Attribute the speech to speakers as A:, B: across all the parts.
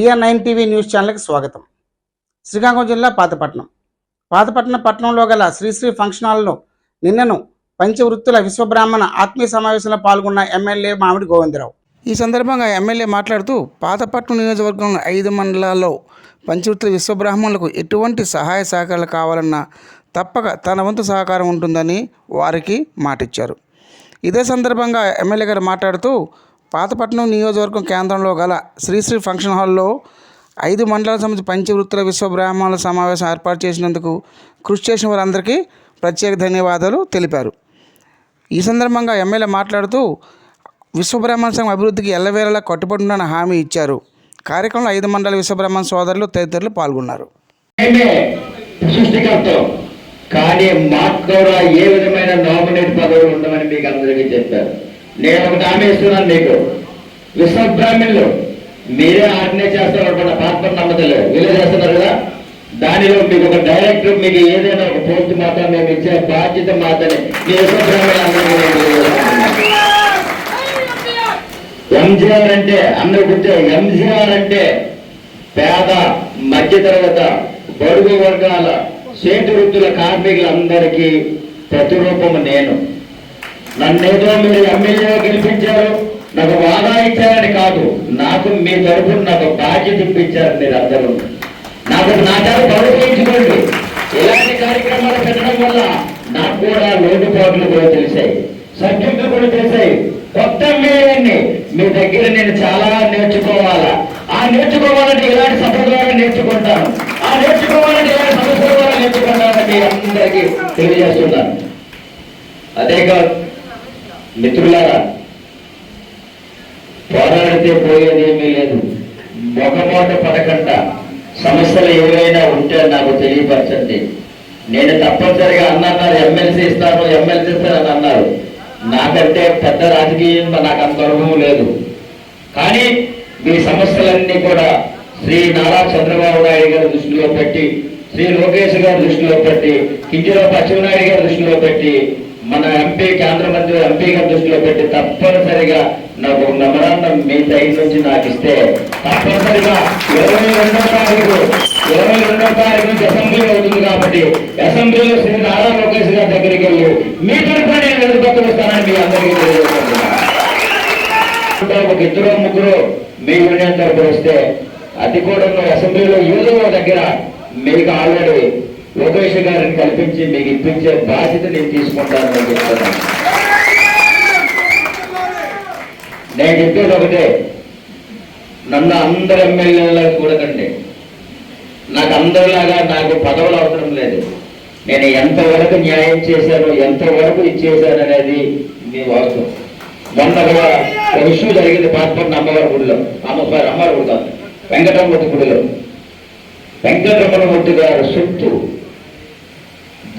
A: BR nine TV news ఛానల్కి స్వాగతం. శ్రీకాకుళం జిల్లా పాతపట్నం. పాతపట్నం పట్టణంలో గల శ్రీశ్రీ ఫంక్షన్ హాల్లో నిన్నను పంచవృత్తుల విశ్వబ్రాహ్మణ ఆత్మీయ సమావేశంలో పాల్గొన్న ఎమ్మెల్యే మామిడి గోవిందరావు. ఈ సందర్భంగా ఎమ్మెల్యే మాట్లాడుతూ పాతపట్నం నియోజకవర్గం ఐదు మండలాల్లో పంచవృత్తుల విశ్వబ్రాహ్మణులకు ఎటువంటి సహాయ సహకారాలు కావాలన్నా తప్పక తన వంతు సహకారం ఉంటుందని వారికి మాటిచ్చారు. ఇదే సందర్భంగా ఎమ్మెల్యే గారు మాట్లాడుతూ పాతపట్నం నియోజకవర్గం కేంద్రంలో గల శ్రీశ్రీ ఫంక్షన్ హాల్లో ఐదు మండల సంబంధించి పంచవృత్తుల విశ్వబ్రాహ్మణుల సమావేశం ఏర్పాటు చేసినందుకు కృషి చేసిన వారందరికీ ప్రత్యేక ధన్యవాదాలు తెలిపారు. ఈ సందర్భంగా ఎమ్మెల్యే మాట్లాడుతూ విశ్వబ్రాహ్మణ సంఘం అభివృద్ధికి ఎల్లవేళలా కట్టుబడి హామీ ఇచ్చారు. కార్యక్రమంలో ఐదు మండల విశ్వబ్రాహ్మణ సోదరులు తదితరులు పాల్గొన్నారు.
B: కానీ మాకు కూడా ఏ విధమైన నామినేట్ పదవులు ఉండమని మీకు అందరికీ చెప్పారు. నేను ఒకటి ఆమె ఇస్తున్నాను మీకు విశ్వబ్రాహ్మణులు మీరే ఆజ్ఞ చేస్తున్నారు పాత్ర నమ్మతలు వీళ్ళే చేస్తున్నారు కదా? దానిలో మీకు ఒక డైరెక్టర్ మీకు ఏదైనా ఒక పోస్ట్ మాత్రం మేము ఇచ్చే బాధ్యత మాత్రమే. మీ ఎంజీఆర్ అంటే అందరూ గుర్తు ఎంజీఆర్ అంటే పేద మధ్యతరగత బడుగు వర్గాల చేతి వృత్తుల కార్మికులందరికీ ప్రతిరూపము నేను. నన్నేదో మీరు ఎమ్మెల్యే గెలిపించారు. నాకు వాదా ఇచ్చారని కాదు నాకు మీ తరఫున నాకు బాధ్యత ఇప్పించారు మీరు అందరూ. నాకు నా చేత గౌరవించుకోండి. ఇలాంటి కార్యక్రమాలు పెట్టడం వల్ల నాకు కూడా లోటుపాట్లు కూడా తెలిసాయి. సబ్జెక్టులు కూడా తెలిసాయి. కొత్త ఎమ్మెల్యేని మీ దగ్గర నేను చాలా నేర్చుకోవాలా? ఆ నేర్చుకోవాలంటే ఇలాంటి సభ ద్వారా నేర్చుకుంటాను. ఆ నేర్చుకోవాలంటే ఇలాంటి సమస్యల ద్వారా నేర్చుకుంటానని మీ అందరికీ తెలియజేస్తున్నాను. అదే కాదు మిత్రులారా పోరాడితే పోయేదేమీ లేదు. మొగపాటు పడకుండా. సమస్యలు ఎవరైనా ఉంటే నాకు తెలియపరచండి. నేను తప్పనిసరిగా అన్నారు ఎమ్మెల్సీ ఇస్తాను ఎమ్మెల్సీ ఇస్తానని అన్నారు. నాకంటే పెద్ద రాజకీయం నాకు అంత అనుభవం లేదు. కానీ మీ సమస్యలన్నీ కూడా శ్రీ నారా చంద్రబాబు నాయుడు గారి దృష్టిలో పెట్టి శ్రీ లోకేష్ గారి దృష్టిలో పెట్టి కింజరావు పచ్చిమనాయుడు గారి దృష్టిలో పెట్టి మన ఎంపీ కేంద్ర మంత్రి ఒకటి తప్పనిసరిగా నాకు మెమరాండం మీ సైడ్ నుంచి నాకు ఇస్తే తప్పనిసరిగా ఇరవై రెండో తారీఖు ఇరవై రెండో తారీఖు నుంచి అసెంబ్లీ అవుతుంది కాబట్టి అసెంబ్లీలో శ్రీ నారా లోకేష్ గారి దగ్గరికి వెళ్ళి మీ తరఫున నేను ఎదుర్కొత్తు వస్తానని మీ అందరికీ తెలియజేస్తున్నాను. ఒక ఇద్దరు ముగ్గురు మీ యూనియన్ తరఫున వస్తే అది కూడా అసెంబ్లీలో ఏదో దగ్గర మీకు ఆల్రెడీ లోకేష్ గారిని కల్పించి మీకు ఇప్పించే బాధ్యత నేను తీసుకుంటానని చెప్తున్నాను. నేను చెప్పేది ఒకటే. నన్ను అందరు ఎమ్మెల్యేలకు చూడకండి నాకు అందరిలాగా నాకు పదవులు అవసరం లేదు. నేను ఎంతవరకు న్యాయం చేశాను ఎంతవరకు ఇచ్చేశాను అనేది మీ వాస్తవం. మొన్న కూడా ఒక ఇష్యూ జరిగింది పాత్పన్న అమ్మవారి గుడిలో. అమ్మవారి అమ్మవారి గుడిలో. వెంకటరమూర్తి గుడిలో. వెంకటరమణమూర్తి గారి సొత్తు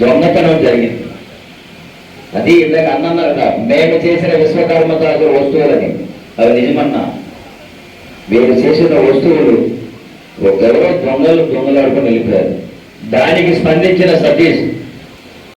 B: దొంగతనం జరిగింది. అది ఇందాక అన్నారు కదా మేము చేసిన విశ్వకర్మ తాజు వస్తువులని. అవి నిజమన్నా వీరు చేసిన వస్తువులు ఒకరో దొంగలు దొంగలాడుకొని వెళ్ళిపోయారు. దానికి స్పందించిన సతీష్